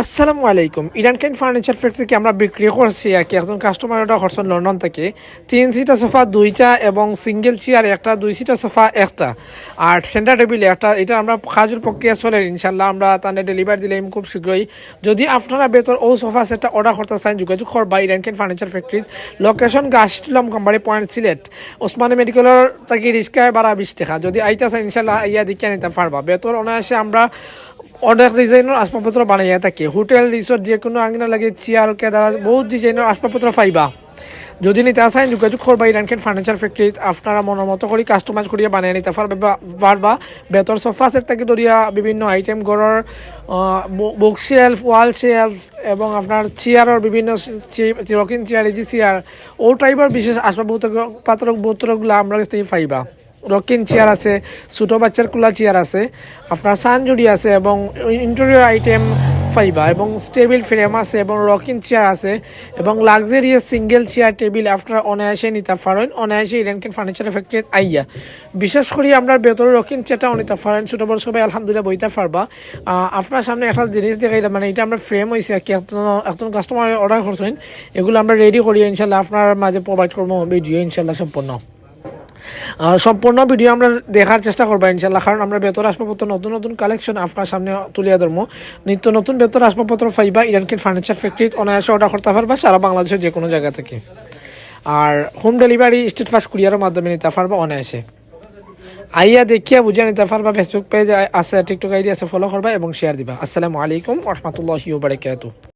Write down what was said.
আসসালামু আলাইকুম। ইরান কেন ফার্নিচার ফ্যাক্টরিকে আমরা বিক্রি করছি? কি একজন কাস্টমার অর্ডার করছেন লন্ডন থেকে। তিন সিটার সোফা, দুইটা এবং সিঙ্গেল চেয়ার একটা, দুই সিটার সোফা, একটা। আর সেন্টার টেবিল একটা। এটা আমরা কাজের প্রক্রিয়া চলে ইনশাল্লাহ আমরা তাদের ডেলিভারি দিলাম খুব শীঘ্রই। যদি আপনারা বেতর ও সোফা সেটটা অর্ডার করতে চান, যোগাযোগ করবা ইরান কেন ফার্নিচার ফ্যাক্টরি লোকেশন গাছলাম কোম্পানি পয়েন্ট সিলেট। ওসমানী মেডিকেলের তাকে রিস্কায় বাড়া বিশ টাকা। যদি আইতে চান ইনশাল্লাহ ইয়া দিকে নিতে পারবা। বেতর অনায়াসে আমরা অনেক ডিজাইনের আসবাবপত্র বানাইয়া থাকে। হোটেল রিসোর্ট যে কোনো আঙ্গিনা লাগে চেয়ার কেদারা বহুত ডিজাইনের আসবাবপত্র পাইবা। যদি নিতে আসেন যোগাযোগ করবা ইরানকেন ফার্নিচার ফ্যাক্টরি আপনারা মনের মতো করে কাস্টমাইজ করিয়া বানিয়ে নিতে পারবে বেতর সোফা সেট থেকে ধরিয়া বিভিন্ন আইটেম ঘরের বুক শেলফ ওয়াল শেলফ এবং আপনার চেয়ারের বিভিন্ন রকিং চেয়ার ইজি চেয়ার ও টাইপের বিশেষ আসবাবপত্র পাত্র পত্রগুলো আমরা পাইবা। রকিং চেয়ার আছে, ছোটো বাচ্চার কুলা চেয়ার আছে, আপনার সানজুড়ি আছে এবং ইন্টেরিয়র আইটেম ফাইবা এবং স্টেবিল ফ্রেম আছে এবং রকিং চেয়ার আছে এবং লাক্সারিয়াস সিঙ্গেল চেয়ার টেবিল আপনারা অনায়াসে নিতে পারেন, অনায়াসে ইরানকেন ফার্নিচার ফ্যাক্টরি আইয়া। বিশেষ করে আমরা ভেতরে রকিং চেয়ারটাও নিতে পারেন, ছোটো বড় সবাই আলহামদুলিল্লাহ বইতে পারবা। আপনার সামনে একটা জিনিস দেখাইলাম মানে এটা আমরা ফ্রেম হয়েছে একজন কাস্টমার অর্ডার করছেন, এগুলো আমরা রেডি করি ইনশাল্লাহ আপনার মাঝে প্রোভাইড করব ভিডিও ইনশাল্লাহ সম্পূর্ণ। সম্পূর্ণ ভিডিও আমরা দেখার চেষ্টা করব ইনশাল্লাহ কারণ আমরা বেতর আসবাবপত্র নতুন নতুন কালেকশন আপনার সামনে তুলিয়া ধরবো। নিত্য নতুন বেতর আসবাবপত্র পাইবা ইরানকিন ফার্নিচার ফ্যাক্টরি অনায়াসে অর্ডার করতে পারবা সারা বাংলাদেশের যে কোনো জায়গা থেকে। আর হোম ডেলিভারি স্টেট ফাস্ট কুরিয়ারের মাধ্যমে নিতে পারবা অনায়াসে। আইয়া দেখিয়া বুঝিয়ে নিতে পারবা ফেসবুক পেজ আছে টিকটক আইডি আছে ফলো করবা এবং শেয়ার দিবা। আসসালামু আলাইকুম রহমতুল্লাহি বারাকাতুহু।